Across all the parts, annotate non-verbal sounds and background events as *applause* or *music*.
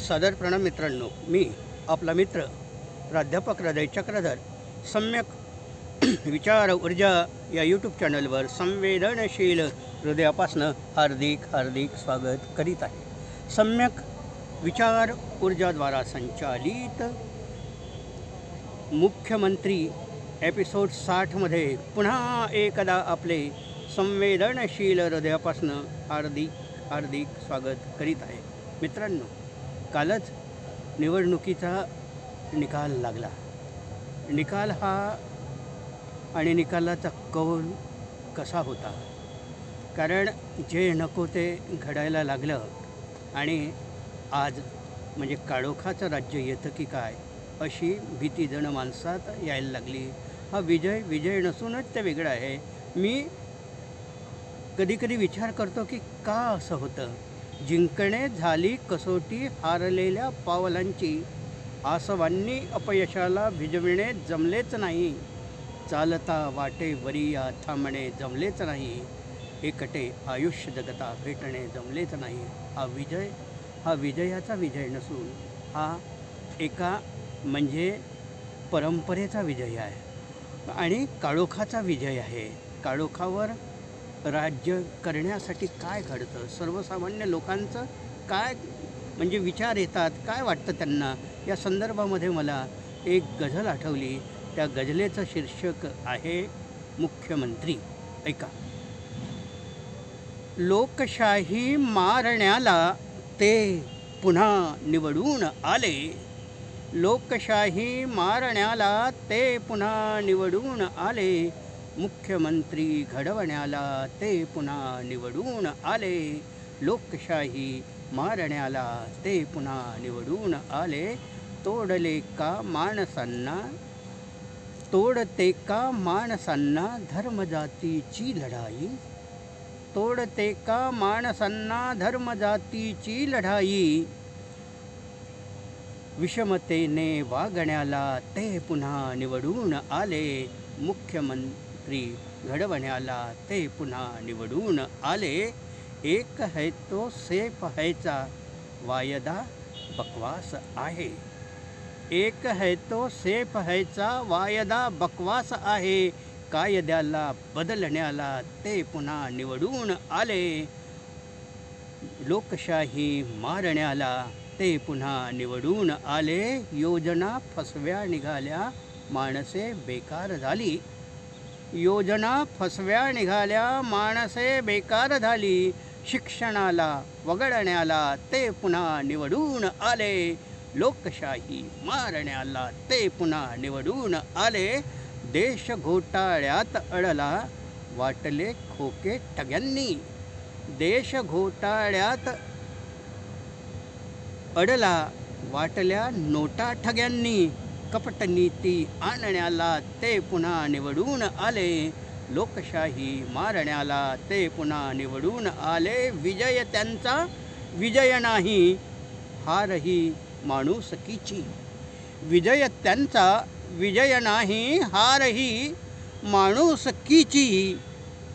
सादर प्रणाम मित्रांनो मी आपला मित्र प्राध्यापक हृदय चक्रधर सम्यक *clears throat* विचार ऊर्जा या यूट्यूब चॅनलवर संवेदनशील हृदयापासनं हार्दिक हार्दिक स्वागत करीत आहे. सम्यक विचार ऊर्जाद्वारा संचालित मुख्यमंत्री एपिसोड साठमध्ये पुन्हा एकदा आपले संवेदनशील हृदयापासनं हार्दिक हार्दिक स्वागत करीत आहे. मित्रांनो कालच निवडणुकीचा निकाल लागला. निकाल हा आणि निकालाचा कौल कसा होता? कारण जे नको ते घडायला लागलं आणि आज म्हणजे काळोखाचं राज्य येतं की काय अशी भीती जण माणसात यायला लागली. हा विजय विजय नसूनच ते वेगळं आहे. मी कधी कधी विचार करतो की का असं होतं? जिंकणे झाली कसोटी हारलेल्या पावलांची. आसवांनी अपयशाला भिजविणे जमलेच नाही. चालता वाटे वरिया थांबणे जमलेच नाही. एकटे आयुष्य जगता भेटणे जमलेच नाही. हा विजय हा विजयाचा विजय नसून हा एका म्हणजे परंपरेचा विजय आहे. आणि काळोखाचा विजय आहे. काळोखावर राज्य करण्यासाठी काय घडतं? सर्वसामान्य लोकांचं काय म्हणजे विचार येतात? काय वाटतं त्यांना? या संदर्भामध्ये मला एक गझल आठवली. त्या गझलेचं शीर्षक आहे मुख्यमंत्री. ऐका. लोकशाही मारण्याला ते पुन्हा निवडून आले. लोकशाही मारण्याला ते पुन्हा निवडून आले. मुख्यमंत्री घडवण्याला ते पुन्हा निवडून आले. लोकशाही मारण्याला ते पुन्हा निवडून आले. तोडले का माणसांना? तोडते का माणसांना धर्मजातीची लढाई? तोडते का माणसांना धर्मजातीची लढाई? विषमतेने वागण्याला ते पुन्हा निवडून आले. मुख्यमंत्री घडवण्याला ते पुन्हा निवडून आले. एक है तो सेफ हैचा वायदा बकवास आहे. एक है तो सेफ हैचा वायदा बकवास आहे. कायद्याला बदलण्याला ते पुन्हा निवडून आले. लोकशाही मारण्याला ते पुन्हा निवडून आले. योजना फसव्या निघाल्या. माणसे बेकार झाली. योजना फसव्या निघाल्या माणसे बेकार झाली. शिक्षणाला वगळण्याला ते पुन्हा निवडून आले. लोकशाही मारण्याला ते पुन्हा निवडून आले. देश घोटाळ्यात अडला वाटले खोके ठग्यांनी देश घोटाळ्यात अडला वाटल्या नोटा ठग्यांनी. कपटनीती आणण्याला ते पुन्हा निवडून आले. लोकशाही मारण्याला ते पुन्हा निवडून आले. विजय त्यांचा विजय नाही हारही माणुसकीची. विजय त्यांचा विजय नाही हारही माणुसकीची.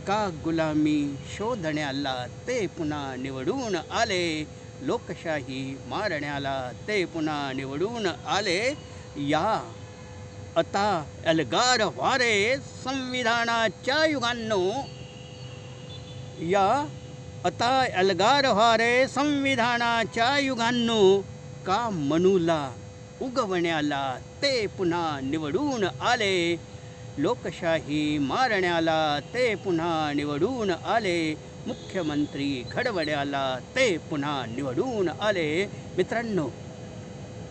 का गुलामी शोधण्याला ते पुन्हा निवडून आले? लोकशाही मारण्याला ते पुन्हा निवडून आले. या आता अलगार वारे संविधानाच्या युगांनो या आता अलगार वारे संविधानाच्या युगांनो का मनूला उगवण्याला ते पुन्हा निवडून आले? लोकशाही मारण्याला ते पुन्हा निवडून आले? मुख्यमंत्री घडवण्याला ते पुन्हा निवडून आले? मित्रांनो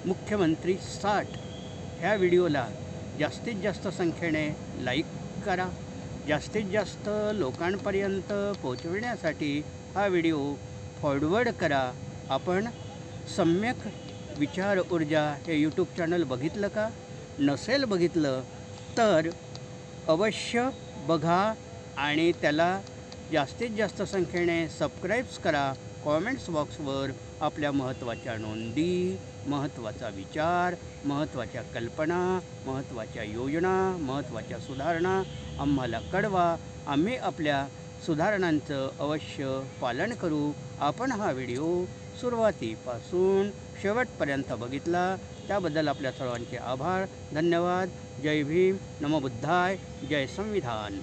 मुख्यमंत्री साठ ह्या व्हिडिओला जास्तीत जास्त संख्येने लाईक करा. जास्तीत जास्त लोकांपर्यंत पोचविण्यासाठी हा व्हिडिओ फॉरवर्ड करा. आपण सम्यक विचार ऊर्जा हे यूट्यूब चॅनल बघितलं का? नसेल बघितलं तर अवश्य बघा आणि त्याला जास्तीत जास्त संख्येने सबस्क्राईब्स करा. कॉमेंट्स बॉक्सवर आपल्या महत्त्वाच्या नोंदी महत्त्वाचा विचार महत्त्वाच्या कल्पना महत्त्वाच्या योजना महत्त्वाच्या सुधारणा आम्हाला कळवा. आम्ही आपल्या सुधारणांचं अवश्य पालन करू. आपण हा व्हिडिओ सुरुवातीपासून शेवटपर्यंत बघितला. त्याबद्दल आपल्या सर्वांचे आभार. धन्यवाद. जय भीम. नमबुद्धाय जय संविधान.